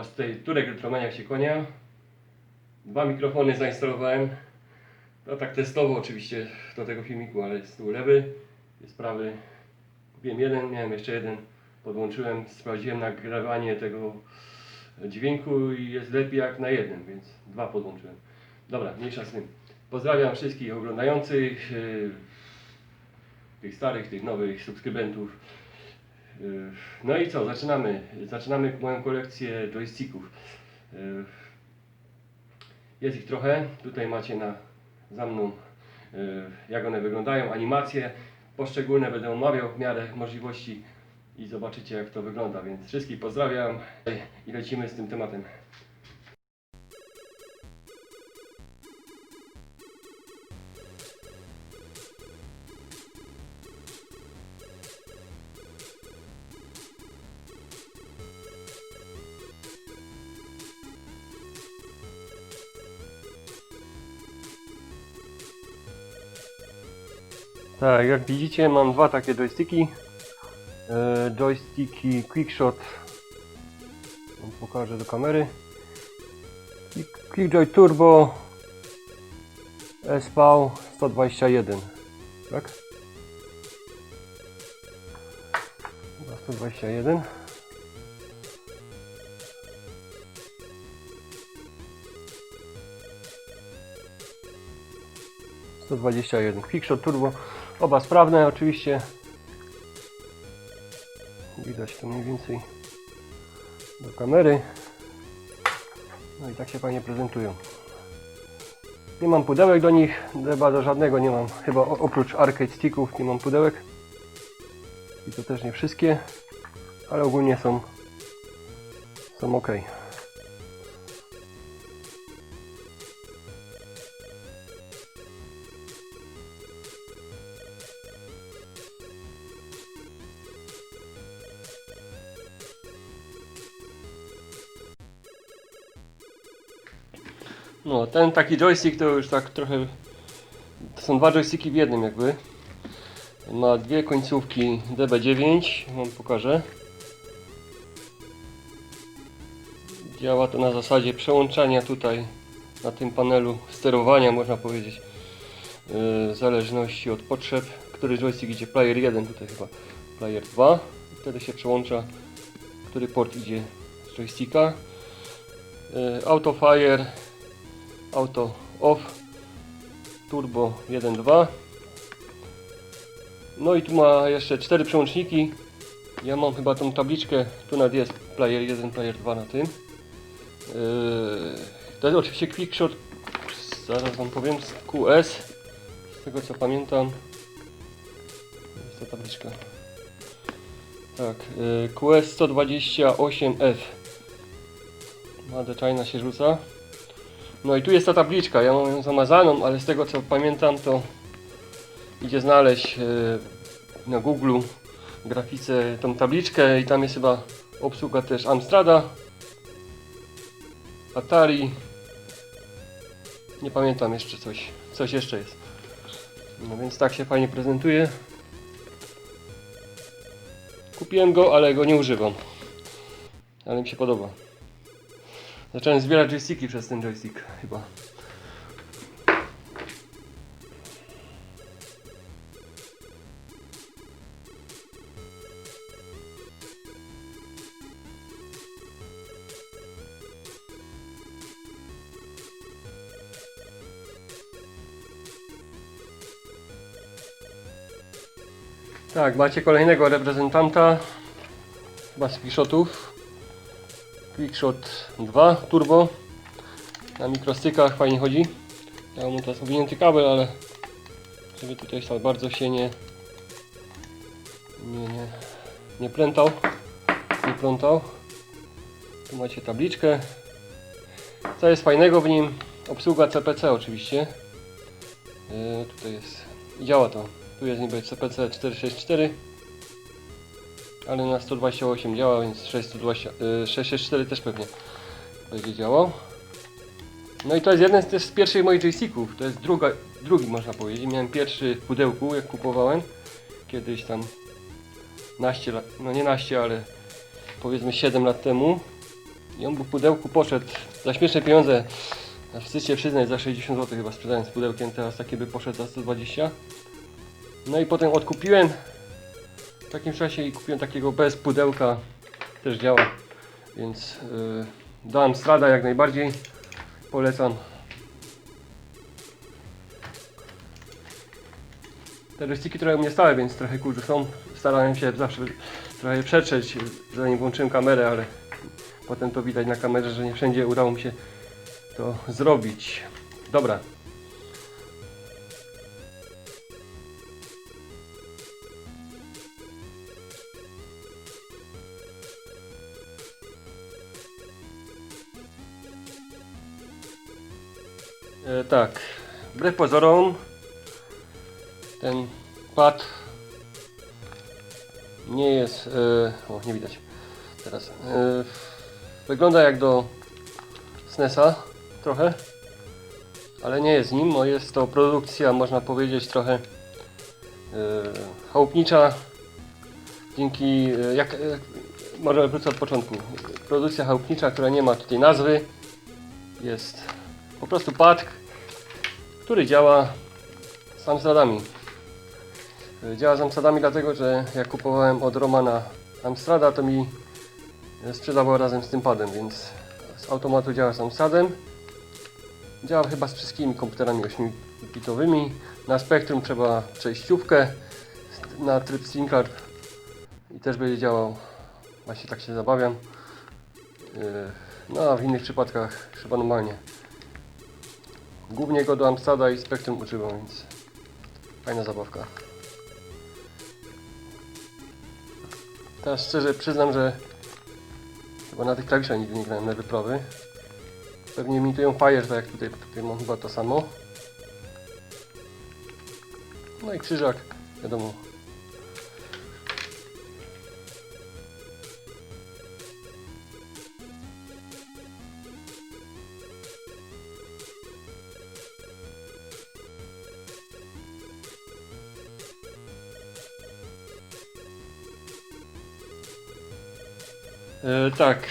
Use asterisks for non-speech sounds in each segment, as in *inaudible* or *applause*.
Was tutaj, Turek Retromaniak się kłania. Dwa mikrofony zainstalowałem. No tak testowo oczywiście do tego filmiku, ale jest tu lewy, jest prawy. Kupiłem jeden, miałem jeszcze jeden. Podłączyłem, sprawdziłem nagrywanie tego dźwięku i jest lepiej jak na jednym, więc dwa podłączyłem. Dobra, mniejsza z tym. Pozdrawiam wszystkich oglądających, yy, tych starych, tych nowych subskrybentów. Yy, No i co, zaczynamy. Zaczynamy moją kolekcję joysticków. Yy, Jest ich trochę. Tutaj macie na, za mną, yy, jak one wyglądają, animacje. Poszczególne będę omawiał w miarę możliwości i zobaczycie, jak to wygląda. Więc wszystkich pozdrawiam i lecimy z tym tematem. Tak, jak widzicie mam dwa takie joysticki. E, joysticki Quickshot. Pokażę do kamery. Quick- Quickjoy Turbo SV 121. Tak? Chyba 121. Sto dwadzieścia jeden. Quickshot Turbo. Oba sprawne oczywiście. Widać to mniej więcej do kamery. No i tak się fajnie prezentują. Nie mam pudełek do nich, chyba do żadnego nie mam. Chyba oprócz arcade sticków nie mam pudełek. I to też nie wszystkie, ale ogólnie są są ok. No, ten taki joystick to już tak trochę. To są dwa joysticki w jednym, jakby. Ma dwie końcówki DB9, wam pokażę. Działa to na zasadzie przełączania tutaj na tym panelu sterowania, można powiedzieć, yy, w zależności od potrzeb. Który joystick idzie? Player 1, tutaj chyba player 2. Wtedy się przełącza, który port idzie z joysticka. Yy, Auto off turbo 1.2 no i tu ma jeszcze cztery przełączniki. Ja mam chyba tą tabliczkę tu nad jest player 1 player 2 na tym. Yy, to jest oczywiście quickshot zaraz wam powiem z QS z tego co pamiętam. Jest ta tabliczka. Tak yy, QS 128F Madeczajna się rzuca no i tu jest ta tabliczka, ja mam ją zamazaną, ale z tego co pamiętam to idzie znaleźć e, na Google grafice tą tabliczkę i tam jest chyba obsługa też Amstrada, Atari, nie pamiętam jeszcze coś, coś jeszcze jest. No więc tak się fajnie prezentuje. Kupiłem go, ale go nie używam. Ale mi się podoba. Zacząłem zbierać joysticki przez ten joystick chyba. Tak, macie kolejnego reprezentanta chyba z Quickshotów. Quickshot 2 Turbo na mikrostykach fajnie chodzi. Ja mam teraz owinięty kabel, ale żeby tutaj tak bardzo się nie nie, nie, nie plętał nie plątał. Tu macie tabliczkę. Co jest fajnego w nim? Obsługa CPC oczywiście. Yy, tutaj jest. Działa to. Tu jest niby CPC 464 ale na 128 działa, więc 620, y, 664 też pewnie będzie działał. No i to jest jeden z, z pierwszych moich joysticków, to jest druga, drugi można powiedzieć. Miałem pierwszy w pudełku, jak kupowałem, kiedyś tam naście lat, no nie naście, ale powiedzmy 7 lat temu. I on był w pudełku, poszedł za śmieszne pieniądze. Wstyd się przyznać, za 60 zł chyba sprzedałem z pudełkiem, teraz taki by poszedł za 120. No i potem odkupiłem w takim czasie i kupiłem takiego bez pudełka, też działa. Więc yy, dałem strada jak najbardziej, polecam. Te joysticki trochę mnie stałe, więc trochę kurczę są. Starałem się zawsze trochę przetrzeć, zanim włączyłem kamerę, ale potem to widać na kamerze, że nie wszędzie udało mi się to zrobić. Dobra. Tak, wbrew pozorom ten pad nie jest, e, o nie widać. Teraz, e, wygląda jak do SNESa trochę, ale nie jest nim, no jest to produkcja można powiedzieć trochę e, chałupnicza, dzięki, e, jak, e, może wrócę od początku, produkcja chałupnicza, która nie ma tutaj nazwy, jest po prostu pad, który działa z Amstradami. E, Działa z Amstradami dlatego, że jak kupowałem od Romana Amstrada, to mi e, sprzedawał razem z tym padem, więc z automatu działa z Amstradem. Działa chyba z wszystkimi komputerami 8-bitowymi. Na Spectrum trzeba przejściówkę na tryb Streamcard i też będzie działał. Właśnie tak się zabawiam. E, No a w innych przypadkach trzeba normalnie. Głównie go do Amstrada i Spectrum używam, więc fajna zabawka. Teraz szczerze przyznam, że chyba na tych klawiszach nigdy nie grałem na wyprawy. Pewnie imitują Fire, tak jak tutaj, tutaj mam chyba to samo. No i krzyżak, wiadomo. E, tak.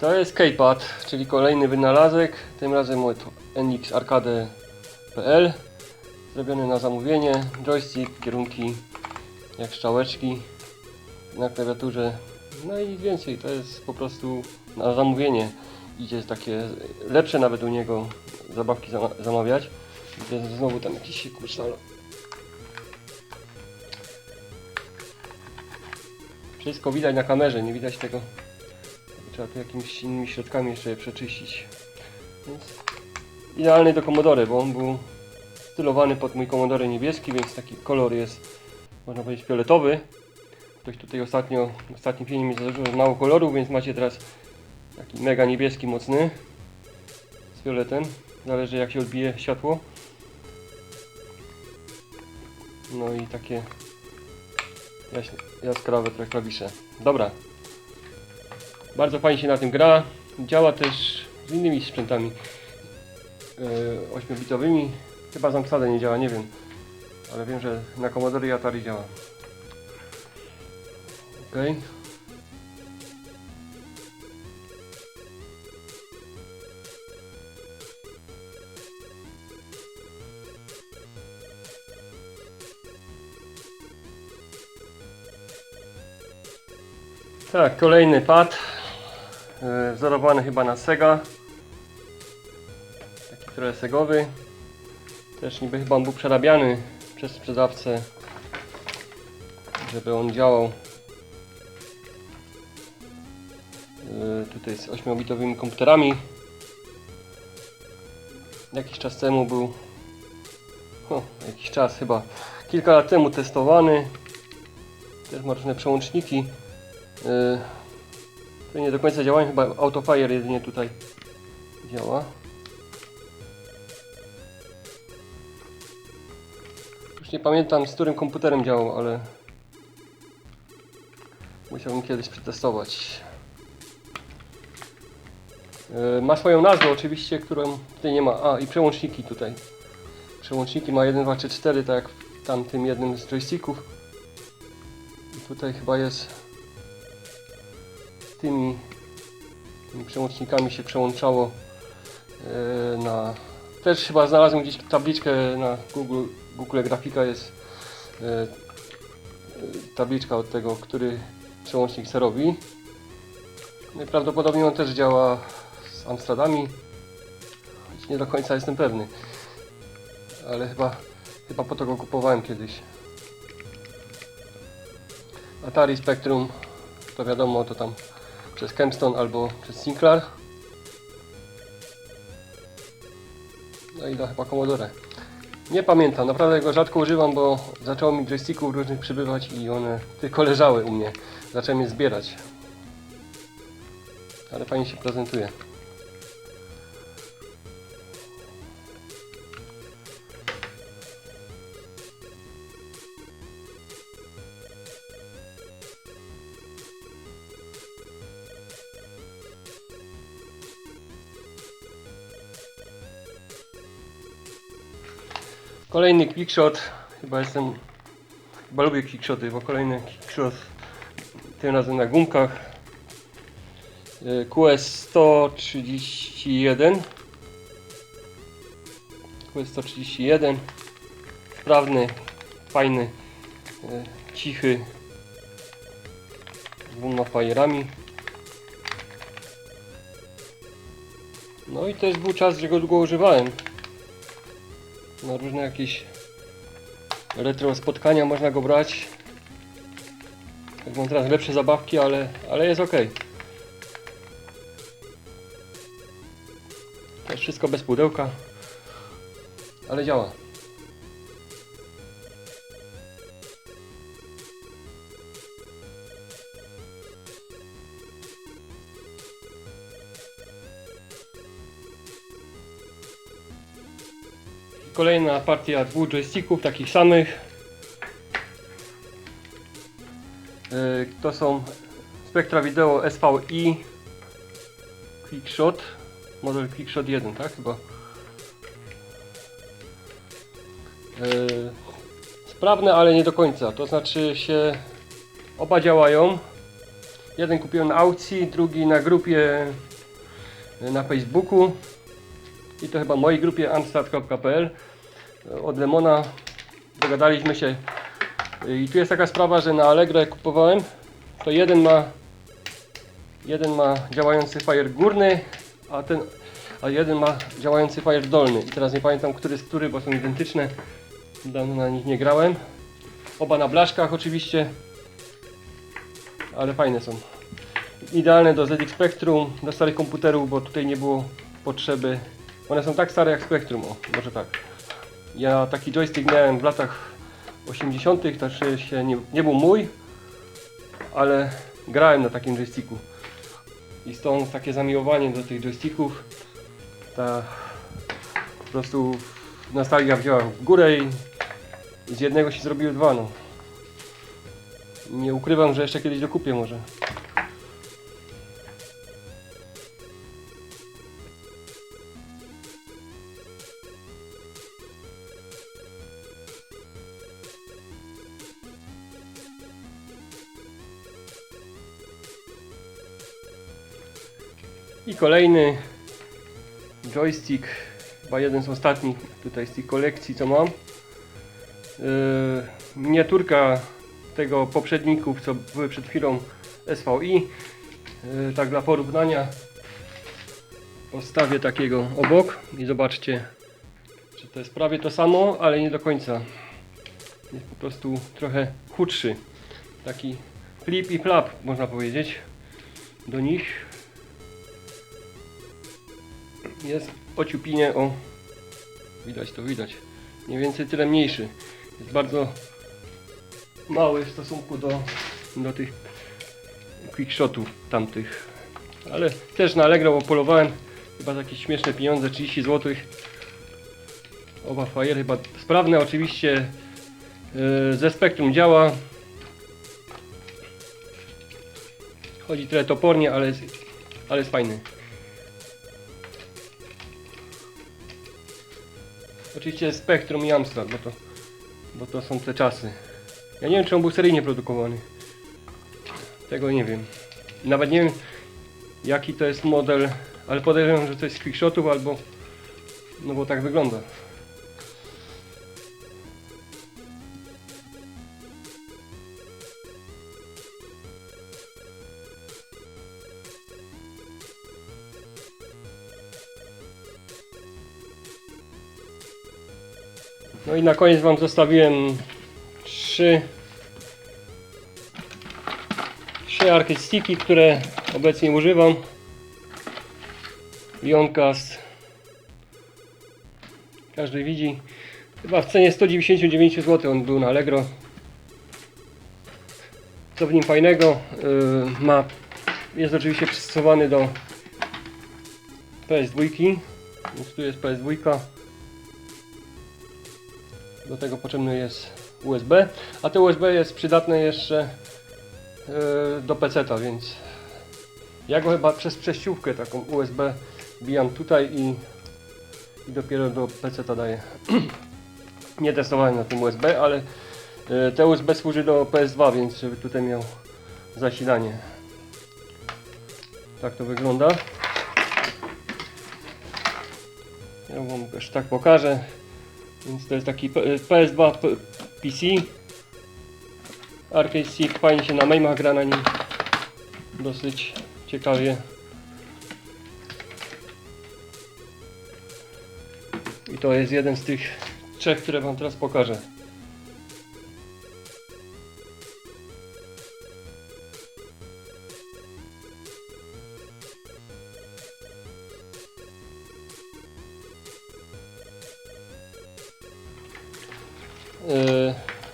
To jest K-Pad, czyli kolejny wynalazek. Tym razem od nxarcade.pl Zrobiony na zamówienie. Joystick, kierunki jak strzałeczki na klawiaturze. No i więcej. To jest po prostu na zamówienie. Idzie takie lepsze nawet u niego zabawki zama zamawiać. Widzę, znowu tam jakiś się Wszystko widać na kamerze, nie widać tego. Trzeba tu jakimiś innymi środkami jeszcze je przeczyścić. Więc idealny do Komodory, bo on był stylowany pod mój Commodore niebieski, więc taki kolor jest, można powiedzieć, fioletowy. Ktoś tutaj ostatnio, w ostatnim filmie że mało kolorów, więc macie teraz taki mega niebieski, mocny z fioletem. Zależy jak się odbije światło. No i takie jaśne, jaskrawe trochę klawisze. Dobra. Bardzo fajnie się na tym gra. Działa też z innymi sprzętami yy, 8-bitowymi. Chyba z nie działa, nie wiem. Ale wiem, że na Commodore i Atari działa. Ok. Tak, kolejny pad. Yy, wzorowany chyba na Sega. Taki trochę segowy. Też niby chyba on był przerabiany przez sprzedawcę, żeby on działał. Yy, tutaj z 8-bitowymi komputerami. Jakiś czas temu był. O, jakiś czas chyba. Kilka lat temu testowany. Też ma różne przełączniki. Yy, to nie do końca działają, chyba Autofire jedynie tutaj działa. Już nie pamiętam z którym komputerem działał, ale musiałbym kiedyś przetestować. Yy, ma swoją nazwę oczywiście, którą tutaj nie ma. A i przełączniki tutaj. Przełączniki ma 1, 2, 3, 4, tak jak w tamtym jednym z joysticków. I tutaj chyba jest tymi tymi przełącznikami się przełączało e, na... Też chyba znalazłem gdzieś tabliczkę na Google, Google Grafika jest e, e, tabliczka od tego, który przełącznik se robi. No prawdopodobnie on też działa z Amsterdami. Choć nie do końca jestem pewny. Ale chyba, chyba po to go kupowałem kiedyś. Atari Spectrum to wiadomo to tam przez Kempstone albo przez Sinclair. No i do chyba Commodore. Nie pamiętam, naprawdę go rzadko używam, bo zaczęło mi joysticków różnych przybywać i one tylko leżały u mnie. Zacząłem je zbierać. Ale fajnie się prezentuje. Kolejny quickshot. Chyba jestem. Chyba lubię quickshoty, bo kolejny quickshot. Tym razem na gumkach. Y, QS 131. QS 131. Sprawny, fajny, y, cichy. Z dwoma fajerami. No i jest był czas, że go długo używałem na różne jakieś retro spotkania można go brać. Jak mam teraz lepsze zabawki, ale, ale jest ok. To jest wszystko bez pudełka, ale działa. Kolejna partia dwóch joysticków, takich samych. Yy, To są Spectra Video SVI Quickshot, model Quickshot 1, tak? Chyba. Yy, Sprawne, ale nie do końca, to znaczy się oba Jeden kupiłem na aukcji, drugi na grupie yy, na Facebooku. I to chyba mojej grupie amstrad.pl od Lemona. Dogadaliśmy się. I tu jest taka sprawa, że na Allegro jak kupowałem to jeden ma jeden ma działający fajer górny, a ten a jeden ma działający fajer dolny. I teraz nie pamiętam który jest który, bo są identyczne. Dawno na nich nie grałem. Oba na blaszkach oczywiście ale fajne są. Idealne do ZX Spectrum, do starych komputerów, bo tutaj nie było potrzeby. One są tak stare jak Spectrum, o, może tak. Ja taki joystick miałem w latach 80., to się nie, nie był mój, ale grałem na takim joysticku. I stąd takie zamiłowanie do tych joysticków. Ta po prostu nostalgia wzięła w górę i, i z jednego się zrobiły dwa. No. Nie ukrywam, że jeszcze kiedyś dokupię może. I kolejny joystick, chyba jeden z ostatnich tutaj z tych kolekcji co mam. Yy, miniaturka tego poprzedników co były przed chwilą SVI. Yy, tak dla porównania postawię takiego obok i zobaczcie czy to jest prawie to samo, ale nie do końca. Jest po prostu trochę chudszy. Taki flip i flap można powiedzieć do nich jest ociupinie o widać to widać. Mniej więcej tyle mniejszy. Jest bardzo mały w stosunku do, do tych quickshotów tamtych. Ale też na Allegro opolowałem chyba za jakieś śmieszne pieniądze 30 zł oba fajery chyba sprawne oczywiście. Yy, ze spektrum działa. Chodzi trochę topornie ale jest, ale jest fajny Oczywiście Spektrum i Amstrad, bo to, bo to są te czasy. Ja nie wiem, czy on był seryjnie produkowany. Tego nie wiem. Nawet nie wiem, jaki to jest model, ale podejrzewam, że to jest z quickshotów albo, no bo tak wygląda. I na koniec Wam zostawiłem trzy, trzy arcade sticki, które obecnie używam. Lioncast. Każdy widzi. Chyba w cenie 199 zł on był na Allegro. Co w nim fajnego? Yy, ma, jest oczywiście przystosowany do PS2. Więc tu jest PS2. Do tego potrzebny jest USB, a to USB jest przydatne jeszcze yy, do PC-ta, więc ja go chyba przez przejściówkę taką USB bijam tutaj i, i dopiero do PC-ta daję. *clears throat* Nie testowałem na tym USB, ale yy, te USB służy do PS2, więc żeby tutaj miał zasilanie. Tak to wygląda. Ja wam też tak pokażę. Więc to jest taki P- PS2 P- PC. Arcade Stick fajnie się na memach gra na nim. Dosyć ciekawie. I to jest jeden z tych trzech, które wam teraz pokażę.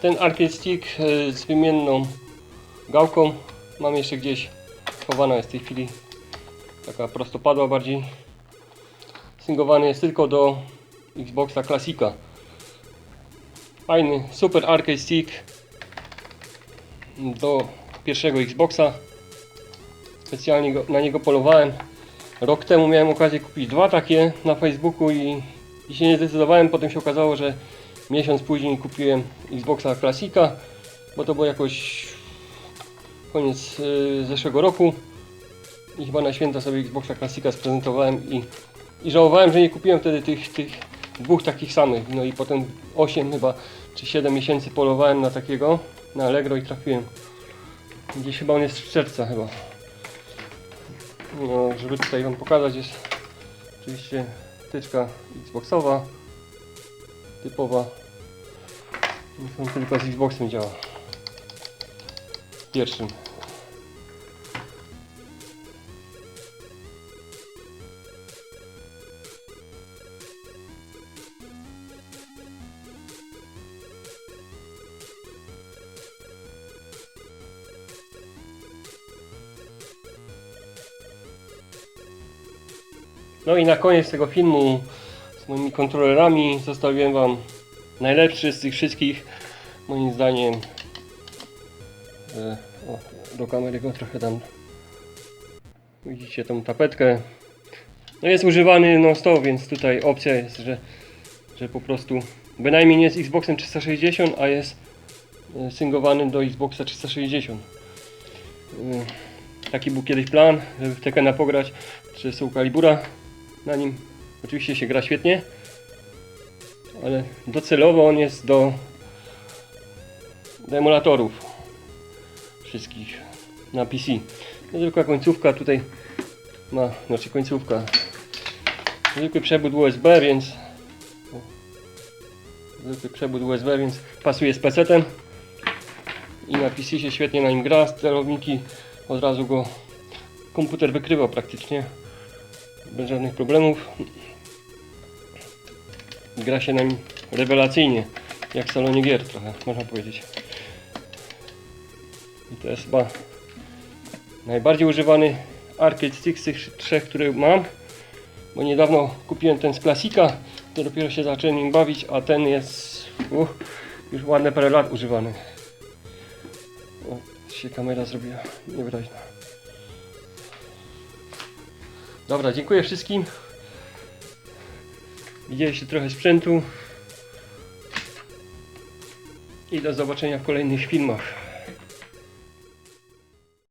Ten arcade stick e, z wymienną gałką mam jeszcze gdzieś. Chowana jest w tej chwili. Taka prostopadła bardziej. Syngowany jest tylko do Xboxa Classica. Fajny super arcade stick do pierwszego Xboxa. Specjalnie go, na niego polowałem. Rok temu miałem okazję kupić dwa takie na Facebooku i, i się nie zdecydowałem. Potem się okazało, że Miesiąc później kupiłem Xboxa Classica, bo to było jakoś koniec y, zeszłego roku i chyba na święta sobie Xboxa Classica sprezentowałem i, i żałowałem, że nie kupiłem wtedy tych, tych dwóch takich samych. No i potem 8 chyba czy 7 miesięcy polowałem na takiego na Allegro i trafiłem. Gdzieś chyba on jest z czerwca chyba. No, żeby tutaj wam pokazać jest oczywiście tyczka Xboxowa typowa. On tylko z Xboxem działa. Pierwszym. No i na koniec tego filmu moimi kontrolerami. Zostawiłem Wam najlepszy z tych wszystkich moim zdaniem. E, o, do kamery go trochę tam widzicie tą tapetkę? No jest używany non stop więc tutaj opcja jest, że, że po prostu bynajmniej nie jest Xboxem 360 a jest e, syngowany do Xboxa 360 E, taki był kiedyś plan żeby w Tekena pograć czy Soul Calibura na nim oczywiście się gra świetnie ale docelowo on jest do, do emulatorów wszystkich na PC. No tylko końcówka tutaj ma, znaczy końcówka. Zwykły przewód USB, więc zwykły przewód USB, więc pasuje z PC-tem i na PC się świetnie na nim gra, sterowniki od razu go komputer wykrywał praktycznie bez żadnych problemów gra się nam rewelacyjnie, jak w salonie gier trochę, można powiedzieć. I to jest chyba najbardziej używany arcade stick z tych trzech, które mam. Bo niedawno kupiłem ten z klasika, to dopiero się zacząłem nim bawić, a ten jest uh, już ładne parę lat używany. O, się kamera zrobiła niewyraźna. Dobra, dziękuję wszystkim. Widzieliście trochę sprzętu. I do zobaczenia w kolejnych filmach.